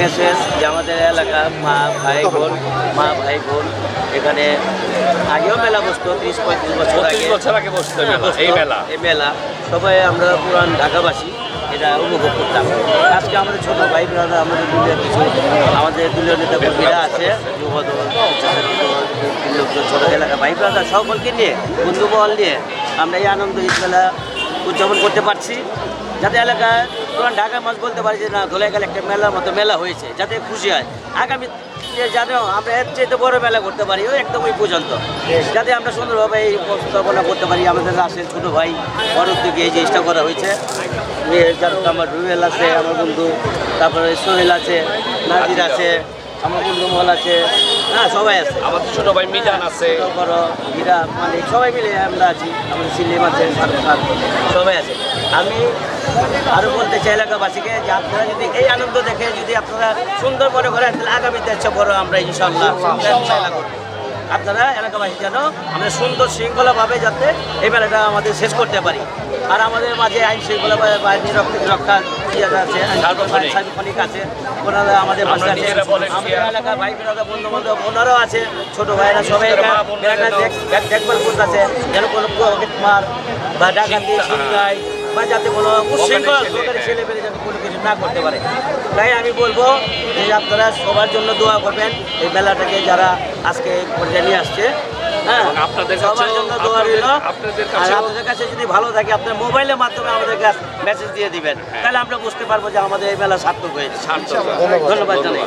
Message যে আমাদের এলাকা মা ভাই বোন মা ভাই বোন এখানে আগেও মেলা বসতো ত্রিশ পঁয়ত্রিশ বছর আগে। বছর আগে বসতো এই মেলা এই মেলা। সবাই আমরা পুরান ঢাকাবাসী এটা উপভোগ করতাম। আজকে আমাদের ছোট ভাই ব্রাদার আমাদের দলীয় কিছু আমাদের দলীয় নেতা কর্মীরা আছে লোকজন ছোট এলাকা ভাই ব্রাদার সকলকে নিয়ে বন্ধু মহল নিয়ে আমরা এই আনন্দ ঈদ মেলা উদযাপন করতে পারছি। যাতে এলাকায় পুরান ঢাকা মাছ বলতে পারি যে না ধোলাইকাল একটা মেলার মতো মেলা হয়েছে, যাতে খুশি হয়। আগামী যাতে আমরা এর চেয়ে বড় মেলা করতে পারি, ওই একদম ওই পর্যন্ত। যাতে আমরা সুন্দরভাবে এই উপস্থাপনা করতে পারি। আমাদের আসে ছোটো ভাই বড় থেকে এই জিনিসটা করা হয়েছে। আমার রুয়েল আছে, আমার বন্ধু। তারপরে সোহেল আছে, নাজির আছে। আমার বন্ধু মহল আছে। হ্যাঁ সবাই আছে। আমাদের ছোট ভাই মিজান আছে। বড় হীরা মানে সবাই মিলে আমরা আছি। আমাদের সিলিম আছে সবাই আছে। আমি আরও বলতে চাই এলাকাবাসীকে যে আপনারা যদি এই আনন্দ দেখে যদি আপনারা সুন্দর মনে করেন তাহলে আগামীতে হচ্ছে বড় আমরা ইনশাল্লাহ আপনারা এলাকাবাসী যেন আমরা সুন্দর শৃঙ্খলাভাবে যাতে এই মেলাটা আমাদের শেষ করতে পারি। আর আমাদের মাঝে আইন শৃঙ্খলা রক্ষা রক্ষা আছে সার্বক্ষণিক। সার্বক্ষণিক আছে। ওনারা আমাদের পাশে আছে আমাদের এলাকার ভাই বোনেরা বন্ধু বান্ধব ওনারাও আছে ছোট ভাইরা সবাই দেখভাল করতেছে যেন কোনো মার বা ডাকাতি চিন্তা- বা যাতে কোনো উশৃঙ্খল ছেলে, সরকারি হ্যাঁ। ছেলে পেলে যাতে কোনো কিছু না করতে পারে। তাই আমি বলব যে আপনারা সবার জন্য দোয়া করবেন। এই মেলাটাকে যারা আজকে পর্যায়ে নিয়ে আসছে হ্যাঁ আপনাদের সবার আপনাদের আর আপনাদের কাছে যদি ভালো থাকে আপনার মোবাইলের মাধ্যমে আমাদের কাছে মেসেজ দিয়ে দিবেন। তাহলে আমরা বুঝতে পারব যে আমাদের এই মেলা সার্থক হয়েছে। সার্থক। ধন্যবাদ। জানাই।